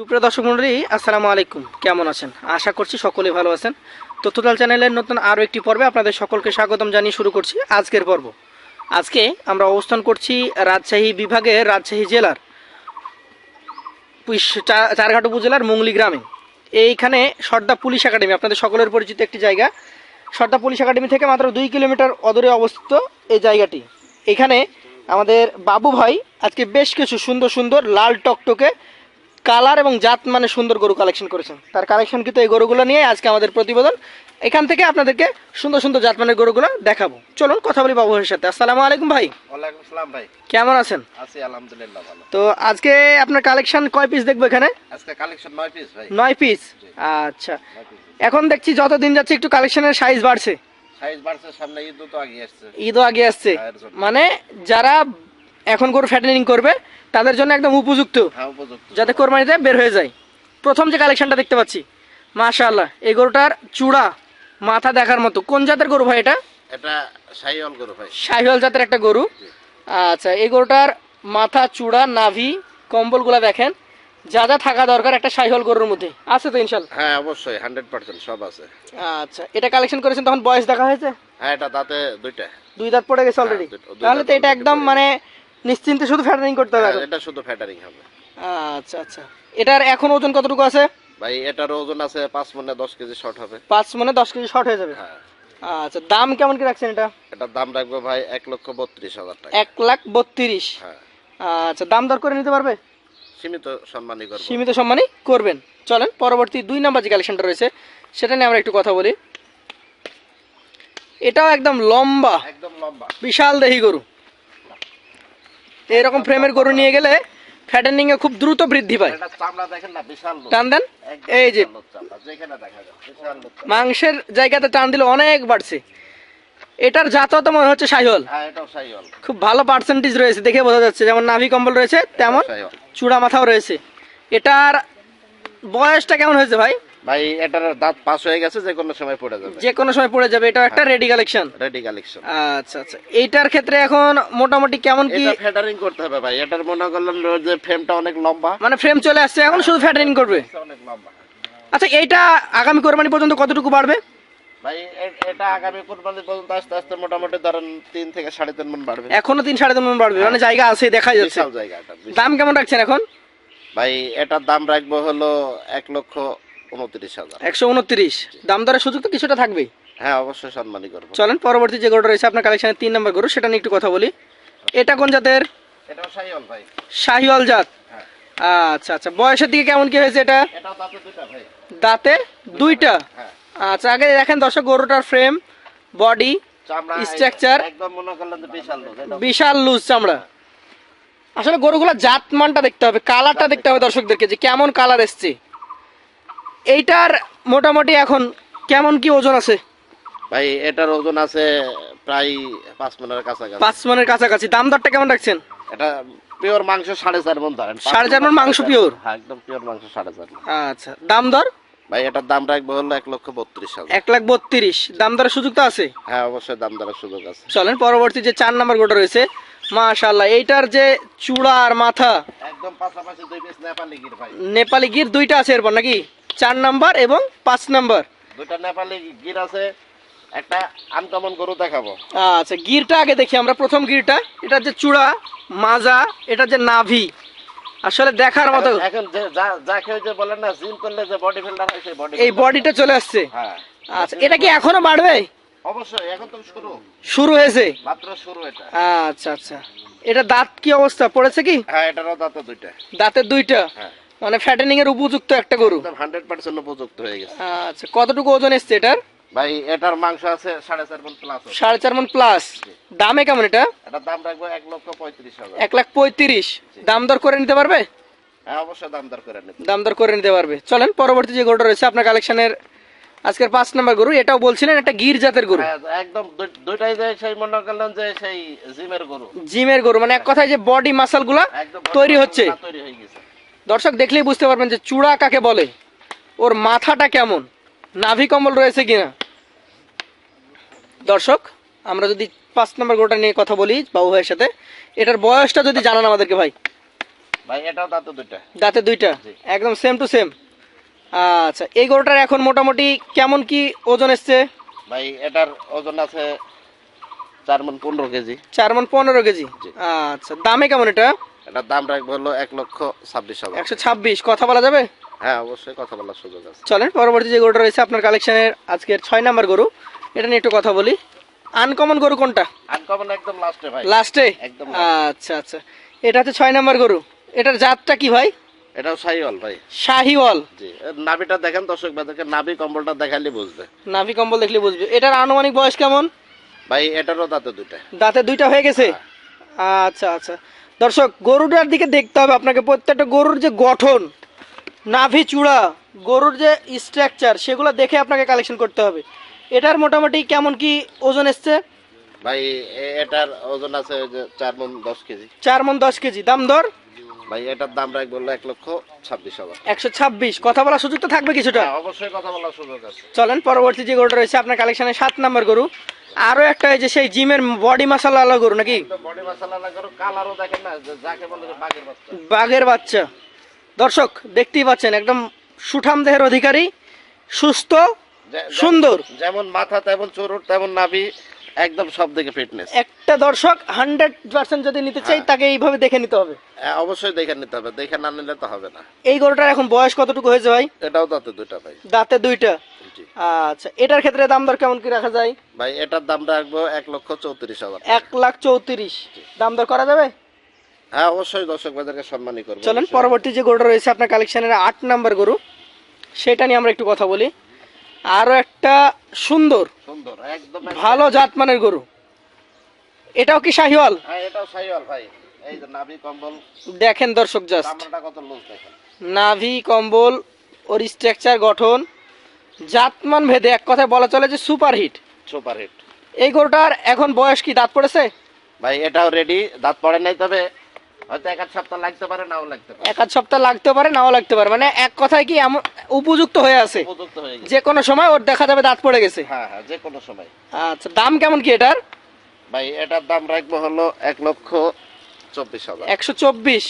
সুপ্রিয় দর্শক মন্ডলী, আসসালামু আলাইকুম। কেমন আছেন? আশা করছি সকলে ভালো আছেন। তথ্যতাল চ্যানেলের নতুন আরও একটি পর্বে আপনাদের সকলকে স্বাগতম জানিয়ে শুরু করছি আজকের পর্ব। আজকে আমরা অবস্থান করছি রাজশাহী বিভাগের রাজশাহী জেলার চারঘাট উপজেলার মুংলি গ্রামে। এইখানে সর্দা পুলিশ একাডেমি, আপনাদের সকলের পরিচিত একটি জায়গা। সর্দা পুলিশ একাডেমি থেকে মাত্র দুই কিলোমিটার অদূরে অবস্থিত এই জায়গাটি। এখানে আমাদের বাবু ভাই আজকে বেশ কিছু সুন্দর সুন্দর লাল টকটকে কালার এবং জাত মানে সুন্দর গরু কালেকশন করেছেন। তার কালেকশন কিন্তু এই গরুগুলো নিয়ে আজকে আমাদের প্রতিবেদন। এখান থেকে আপনাদেরকে সুন্দর সুন্দর জাত মানের গরুগুলো দেখাবো। চলুন কথা বলি বাবু সাথে। আসসালামু আলাইকুম ভাই। ওয়ালাইকুম সালাম ভাই। কেমন আছেন? আছি আলহামদুলিল্লাহ ভালো। তো আজকে আপনার কালেকশন কয় পিস দেখব এখানে? আজকে কালেকশন নয় পিস ভাই। নয় পিস আচ্ছা। এখন দেখছি যত দিন যাচ্ছে একটু কালেকশনের সাইজ বাড়ছে। সাইজ বাড়ছে সামনে ঈদ তো আগে আসছে। ঈদও আগে আসছে। মানে যারা এখন গরু ফ্যাটেনিং করবে তাদের জন্য একদম উপযুক্ত। হ্যাঁ যাতে কোরবানিতে বের হয়ে যায়। প্রথম যে কালেকশনটা দেখতে পাচ্ছি মাশাআল্লাহ এই গরুটার চূড়া মাথা দেখার মতো। কোন জাতের গরু ভাই এটা? এটা গরু ভাই। জাতের একটা গরু। আচ্ছা এই গরুটার মাথা চূড়া নাভি কম্বলগুলা দেখেন। যা যা থাকা দরকার একটা শাহিওয়াল গরুর মধ্যে। আছে তো ইনশাল্লাহ? হ্যাঁ অবশ্যই হান্ড্রেড পার্সেন্ট সব আছে। আচ্ছা এটা কালেকশন করেছেন তখন বয়স দেখা হয়েছে? হ্যাঁ এটা দাঁতে দুইটা। দুই দাঁত পড়ে গেছে অলরেডি তাহলে তো এটা একদম মানে নিশ্চিন্তে শুধু ফ্যাটারিং করতে হবে হ্যাঁ, এটা শুধু ফ্যাটারিং হবে। আচ্ছা আচ্ছা। এটার এখন ওজন কতটুকু আছে? ভাই এটার ওজন আছে পাঁচ মনে দশ কেজি শর্ট হবে। পাঁচ মনে দশ কেজি শর্ট হয়ে যাবে? হ্যাঁ। আচ্ছা দাম কেমন কি রাখছেন এটা? এটার দাম রাখব ভাই এক লক্ষ বত্রিশ হাজার টাকা। এক লাখ বত্রিশ? হ্যাঁ। আচ্ছা দাম দর করে নিতে পারবে? সীমিত সম্মানই করব। সীমিত সম্মানই করবেন। চলেন পরবর্তী দুই নাম্বার যে কালেকশনটা রয়েছে সেটা নিয়ে আমরা একটু কথা বলি। এটাও একদম লম্বা। একদম লম্বা। বিশাল দেহি গরু। এরকম ফ্রেমের গরু নিয়ে গেলে ফ্যাটেনিং এ খুব দ্রুত বৃদ্ধি পায়। টান দেন? এই যে। মাংসের জায়গাতে টান দিলে অনেক বাড়ছে। এটার জাতও তো মনে হচ্ছে সাহিওয়াল হ্যাঁ খুব ভালো পার্সেন্টেজ রয়েছে দেখে বোঝা যাচ্ছে। যেমন নাভি কম্বল রয়েছে তেমন চূড়া মাথাও রয়েছে। এটার বয়সটা কেমন হয়েছে ভাই? ভাই এটার দাঁত পাস হয়ে গেছে যে কোনো সময় পড়ে যাবে। যে কোনো সময় পড়ে যাবে এটাও একটা রেডি কালেকশন। Ready collection. আচ্ছা আচ্ছা। এইটার ক্ষেত্রে এখন মোটামুটি কেমন কি এটা ফেডারিং করতে হবে ভাই এটার মনে করলেন যে ফ্রেমটা অনেক লম্বা। মানে ফ্রেম চলে আসছে এখন শুধু ফ্যাটারিং করবে? অনেক লম্বা। আচ্ছা এইটা আগামী কোরবানি পর্যন্ত কতটুকু বাড়বে? ভাই এটা আগামী কুরবানি পর্যন্ত আস্তে আস্তে মোটামুটি ধরেন তিন থেকে সাড়ে তিন মন বাড়বে। এখনও তিন সাড়ে তিন মণ বাড়বে মানে জায়গা আছে দেখা যাচ্ছে। বিশাল জায়গা দাম কেমন রাখছেন এখন? ভাই এটার দাম রাখব হলো এক লক্ষ উনত্রিশ হাজার। একশো উনত্রিশ। দাম দরের সুযোগ তো কিছুটা থাকবেই। হ্যাঁ অবশ্যই করব। চলেন পরবর্তী যে রয়েছে আপনার তিন নম্বর গরু সেটা নিয়ে একটু কথা বলি। এটা কোন জাতের? শাহিওয়াল জাত। হ্যাঁ। আচ্ছা আচ্ছা বয়সের দিকে কেমন কি হয়েছে এটা? দাঁতে দুইটা হ্যাঁ। আচ্ছা আগে দেখেন দর্শক গরুটার ফ্রেম বডি বিশাল বিশাল লুজ চামড়া। আসলে গরুগুলো জাত মানটা দেখতে হবে কালারটা দেখতে হবে দর্শকদেরকে যে কেমন কালার এসছে। এইটার মোটামুটি এখন কেমন কি ওজন আছে? ভাই এটার ওজন আছে প্রায় পাঁচ মনের কাছাকাছি। পাঁচ মনের কাছাকাছি। দাম দরটা কেমন রাখছেন? এটা পিওর মাংস সাড়ে চার মন ধরেন। সাড়ে চার মণ মাংস পিওর হ্যাঁ একদম পিওর মাংস সাড়ে চার মণ। আচ্ছা দাম দর? ভাই এটার দাম রাখব হলো এক লক্ষ বত্রিশ হাজার। এক লাখ বত্রিশ। দাম দরের সুযোগ তো আছে? হ্যাঁ অবশ্যই দাম দরের সুযোগ আছে। চলেন পরবর্তী যে চার নাম্বার গোটা রয়েছে মাশাল্লাহ এইটার যে চূড়া আর মাথা একদম পাশাপাশি দুই পিস নেপালি গির ভাই। নেপালি গির দুইটা আছে এরপর নাকি? চার নাম্বার এবং পাঁচ নাম্বার। দুইটা নেপালি গির আছে একটা আনকমন গরু দেখাবো। আচ্ছা গিরটা আগে দেখি আমরা প্রথম গিরটা। এটা যে চূড়া মাজা এটা যে নাভি। আসলে দেখার মতো এখন যে যা বলেন না জিম করলে যে বডি বিল্ডার হয় সেই বডি এই বডিটা চলে আসছে? হ্যাঁ। আচ্ছা এটা কি এখনও বাড়বে? অবশ্যই এখন তো শুরু। শুরু হয়েছে? মাত্র শুরু এটা। আচ্ছা আচ্ছা। এটা দাঁত কি অবস্থা? পড়েছে কি? হ্যাঁ এটারও দাঁতে দুইটা। দাঁতের দুইটা? হ্যাঁ। মানে ফ্যাটেনিং এর উপযুক্ত একটা গরু? উপযুক্ত হয়ে গেছে। আচ্ছা কতটুকু ওজন এসছে এটার? ভাই এটার মাংস আছে সাড়ে চার মন প্লাস প্লাস দামে কেমন এটা? এটার দাম রাখব লক্ষ পঁয়ত্রিশ লাখ পঁয়ত্রিশ। দাম দর করে নিতে পারবে? হ্যাঁ অবশ্যই দাম দর করে দাম দর করে নিতে পারবে। চলেন পরবর্তী যে গরুটা রয়েছে আপনার কালেকশনের আজকের পাঁচ নম্বর গরু এটাও বলছিলেন একটা গির জাতের গরু। হ্যাঁ, একদম দুইটাই যে সেই মনে করলেন যে সেই জিমের গরু। জিমের গরু মানে এক কথায় যে বডি মাসালগুলা তৈরি হচ্ছে। দর্শক দেখলেই বুঝতে পারবেন যে চূড়া কাকে বলে ওর মাথাটা কেমন নাভি কম্বল রয়েছে কিনা। দর্শক আমরা যদি পাঁচ নম্বর গরুটা নিয়ে কথা বলি বাবু ভাইয়ের সাথে এটার বয়সটা যদি জানান আমাদেরকে ভাই। ভাই এটাও দাঁতে দুইটা। দাঁতে দুইটা? একদম সেম টু সেম আচ্ছা এই গরুটার এখন মোটামুটি কেমন কি ওজন এসছে? ভাই এটার ওজন আছে চার মন পনেরো কেজি। চার মন পনেরো কেজি? আচ্ছা দামে কেমন এটা? এটার দাম রাখব হলো এক লক্ষ ছাব্বিশ হাজার। একশো ছাব্বিশ কথা বলা যাবে? হ্যাঁ অবশ্যই কথা বলার সুযোগ আছে। চলেন পরবর্তী যে গরুটা রয়েছে আপনার কালেকশনের আজকের ছয় নাম্বার গরু এটা নিয়ে একটু কথা বলি। আনকমন গরু কোনটা? আনকমন একদম লাস্টে ভাই। লাস্টে একদম আচ্ছা আচ্ছা। এটা হচ্ছে ছয় নাম্বার গরু। এটার জাতটা কি ভাই? এটাও সাইওয়াল ভাই। শাহিওয়াল জি। নাভিটা দেখেন দর্শক ভাইদেরকে নাভি কম্বলটা দেখালে বুঝবে। নাভি কম্বল দেখলে বুঝবে। এটার আনুমানিক বয়স কেমন? ভাই এটারও দাঁতে দুইটা। দাঁতে দুইটা হয়ে গেছে? আচ্ছা আচ্ছা। দর্শক গরুটার দিকে দেখতে হবে আপনাকে। প্রত্যেকটা গরুর যে গঠন নাভি চূড়া গরুর যে স্ট্রাকচার সেগুলো দেখে আপনাকে কালেকশন করতে হবে। এটার মোটামুটি কেমন কি ওজন এসছে? ভাই এটার ওজন আছে চার মন দশ কেজি। চার মন দশ কেজি। দাম দর? ভাই এটার দাম রাখব এক লক্ষ ছাব্বিশ হাজার। একশো ছাব্বিশ। কথা বলার সুযোগ তো থাকবে কিছুটা। হ্যাঁ, অবশ্যই কথা বলার সুযোগ আছে। চলেন পরবর্তী যে গরুটা রয়েছে আপনার কালেকশনে সাত নাম্বার গরু। আরও একটা যে সেই জিমের বডি মশালা আলা গরু নাকি? বডি মশলা না করো কালারও দেখেন না যাকে বলে বাঘের বাচ্চা। বাঘের বাচ্চা। দর্শক দেখতেই পাচ্ছেন একদম সুঠাম দেহের অধিকারী সুস্থ সুন্দর। যেমন মাথা তেমন চোরুট তেমন নাভি। একদম সব দিকে ফিটনেস একটা দর্শক হান্ড্রেড পার্সেন্ট যদি নিতে চাই তাকে এইভাবে দেখে নিতে হবে। অবশ্যই দেখে নিতে হবে। দেখে না নিলে তো হবে না। এই গরুটার এখন বয়স কতটুকু হয়েছে ভাই? এটাও দাঁতে দুইটা ভাই। দাঁতে দুইটা? আচ্ছা এটার ক্ষেত্রে দাম দর কেমন কি রাখা যায়? ভাই এটার দাম রাখব এক লক্ষ চৌত্রিশ হাজার এক লাখ চৌত্রিশ। দাম দর করা যাবে? হ্যাঁ অবশ্যই দর্শক বাজারকে সম্মানই করব চলেন পরবর্তী যে গরুটা রয়েছে আপনার কালেকশনের আট নাম্বার গরু সেটা নিয়ে আমরা একটু কথা বলি। আরও একটা সুন্দর সুন্দর একদম ভালো জাতমানের গরু। এটাও কি শাহিওয়াল? হ্যাঁ এটাও সাইওয়াল ভাই। এই যে নাভি কম্বল। দেখেন দর্শক জাস্ট কত লুজ দেখেন। নাভি কম্বল ওর স্ট্রাকচার গঠন জাতমান ভেদে এক কথায় বলা চলে যে সুপার হিট সুপার হিট এই গরুটার এখন বয়স কি? দাঁত পড়েছে? ভাই এটাও রেডি দাঁত পড়ে নাই তবে হয়তো এক আধ সপ্তাহ লাগতে পারে নাও লাগতে পারে। এক আধ সপ্তাহ লাগতে পারে নাও লাগতে পারে। মানে এক কথায় কি এমন উপযুক্ত হয়ে আছে? উপযুক্ত হয়ে গেছে। যে কোনো সময় ওর দেখা যাবে দাঁত পড়ে গেছে। হ্যাঁ হ্যাঁ যে কোনো সময়। আচ্ছা দাম কেমন কি এটার? ভাই এটার দাম রাখব হলো এক লক্ষ চব্বিশ হাজার। একশো চব্বিশ।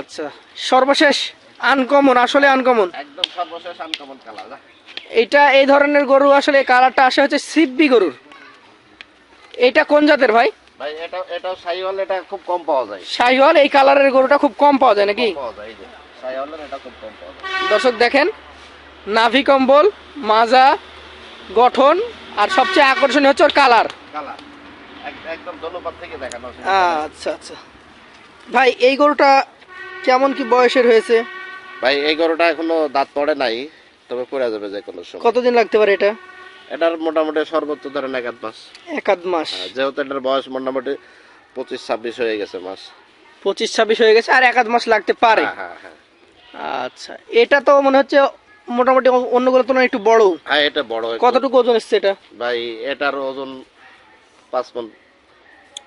আচ্ছা সর্বশেষ আনকমন আসলে আনকমন একদম সর্বশেষ আনকমন কালার এইটা এই ধরনের গরু আসলে কালারটা আসে হচ্ছে সিব্বি গরুর। এটা কোন জাতের ভাই? ভাই এটা সাইওয়াল এটা খুব কম পাওয়া যায়। এই কালারের গরুটা খুব কম পাওয়া যায় নাকি? পাওয়া যায় এই যে সাইওয়ালের এটা খুব কম পাওয়া যায়। দর্শক দেখেন নাভি কম্বল মাজা গঠন আর সবচেয়ে আকর্ষণীয় হচ্ছে ওর কালার। কালার। একদম ধন্যবাদ থেকে দেখানো আচ্ছা আচ্ছা। ভাই এই গরুটা কেমন কি বয়সের হয়েছে? ভাই এই গরুটা এখনও দাঁত পড়ে নাই তবে পড়ে যাবে যে কোনো সময়। কতদিন লাগতে পারে এটা? এটার মোটামুটি সর্বোচ্চ ধরেন এক আধ মাস। এক আধ মাস। হ্যাঁ, যেহেতু এটার বয়স মোটামুটি পঁচিশ ছাব্বিশ হয়ে গেছে মাস। পঁচিশ ছাব্বিশ হয়ে গেছে আর এক আধ মাস লাগতে পারে। হ্যাঁ হ্যাঁ আচ্ছা এটা তো মনে হচ্ছে মোটামুটি অন্যগুলো তুলনায় একটু বড়। হ্যাঁ এটা বড় কতটুকু ওজন এসছে এটা? ভাই এটার ওজন পাঁচ মন।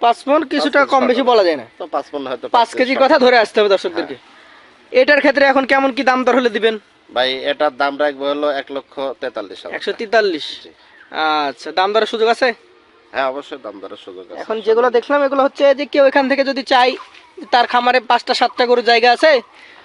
পাঁচ মন কিছুটা কম বেশি বলা যায় না। তো পাঁচ মন হয়তো পাঁচ কেজির কথা ধরে আসতে হবে দর্শকদেরকে। এটার ক্ষেত্রে এখন কেমন কি দাম দর হলে দিবেন? ভাই এটার দাম রাখব হলো এক লক্ষ তেতাল্লিশ একশো তেতাল্লিশ? আচ্ছা দাম দরের সুযোগ আছে? হ্যাঁ অবশ্যই দাম দরের সুযোগ আছে। এখন যেগুলো দেখলাম এগুলো হচ্ছে যে কেউ এখান থেকে যদি চাই তার খামারে পাঁচটা সাতটা গরু জায়গা আছে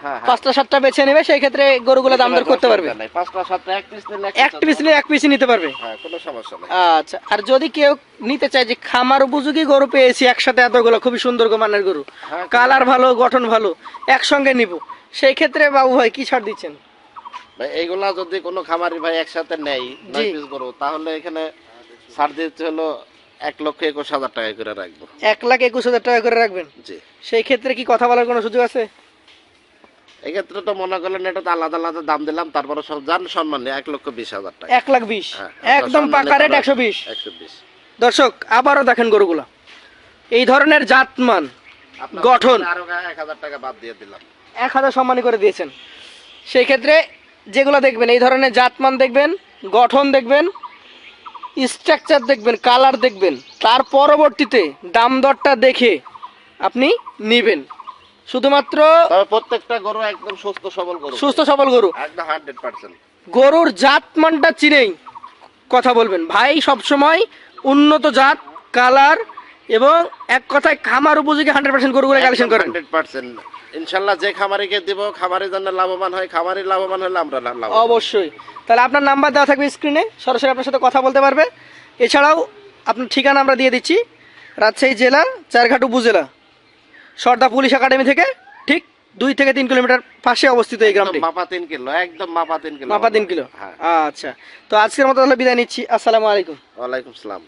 হ্যাঁ হ্যাঁ। পাঁচটা সাতটা বেছে নেবে সেই ক্ষেত্রে গরুগুলো দাম দর করতে পারবে। পাঁচটা সাতটা এক পিস নিলে এক পিস নিয়ে এক পিসই নিতে পারবে। হ্যাঁ কোনো সমস্যা নেই। আচ্ছা আর যদি কেউ নিতে চায় যে খামার উপযোগী গরু পেয়েছি একসাথে এতগুলো খুবই সুন্দর মানের গরু। কালার ভালো গঠন ভালো একসঙ্গে নিব। সেই ক্ষেত্রে বাবু ভাই কি ছাড় দিচ্ছেন? ভাই এইগুলা যদি কোনো খামারি ভাই একসাথে নয় পিস গরু তাহলে এখানে ছাড় দিতে হলো এক লক্ষ একুশ হাজার টাকা করে রাখব। এক লাখ একুশ হাজার টাকা করে রাখবেন? জি। সেই ক্ষেত্রে কি কথা বলার কোনো সুযোগ আছে? এক্ষেত্রে তো মনে করলেন এটা তো আলাদা আলাদা দাম দিলাম তারপরে সব সম্মান নিয়ে এক লক্ষ বিশ হাজার টাকা। এক লাখ বিশ? হ্যাঁ, একদম পাকা রেট একশো বিশ? একশো বিশ। দর্শক আবারও দেখেন গরুগুলা। এই ধরনের জাতমান গঠন। আরও এক হাজার টাকা বাদ দিয়ে দিলাম। এক হাজার সম্মানী করে দিয়েছেন। সেই ক্ষেত্রে যেগুলো দেখবেন এই ধরনের জাতমান দেখবেন গঠন দেখবেন স্ট্রাকচার দেখবেন কালার দেখবেন তার পরবর্তীতে দাম দরটা দেখে আপনি নিবেন। শুধুমাত্র প্রত্যেকটা গরু একদম সুস্থ সবল গরু। সুস্থ সবল গরু। একদম হান্ড্রেড পার্সেন্ট গরুর জাতমানটা চিনেই কথা বলবেন। ভাই সবসময় উন্নত জাত কালার এবং এক কথায় খামার উপযোগী হান্ড্রেড পার্সেন্ট গরুগুলো কালেকশন করেন। হান্ড্রেড পার্সেন্ট ইনশাল্লাহ যে খামারিকে দিব খামারি জন্য লাভবান হয় খামারি লাভবান হলে আমরা লা- লাভবান অবশ্যই। তাহলে আপনার নাম্বার দেওয়া থাকবে স্ক্রিনে সরাসরি আপনার সাথে কথা বলতে পারবে। এছাড়াও আপনার ঠিকানা আমরা দিয়ে দিচ্ছি রাজশাহী জেলা চারঘাট উপজেলা সর্দা পুলিশ একাডেমি থেকে ঠিক দুই থেকে তিন কিলোমিটার পাশে অবস্থিত এই গ্রামটি। মাপা তিন কিলো একদম মাপা তিন কিলো মাপা তিন কিলো। হ্যাঁ। আচ্ছা তো আজকের মতো তাহলে বিদায় নিচ্ছি। আসসালামু আলাইকুম। ওয়ালাইকুম সালাম।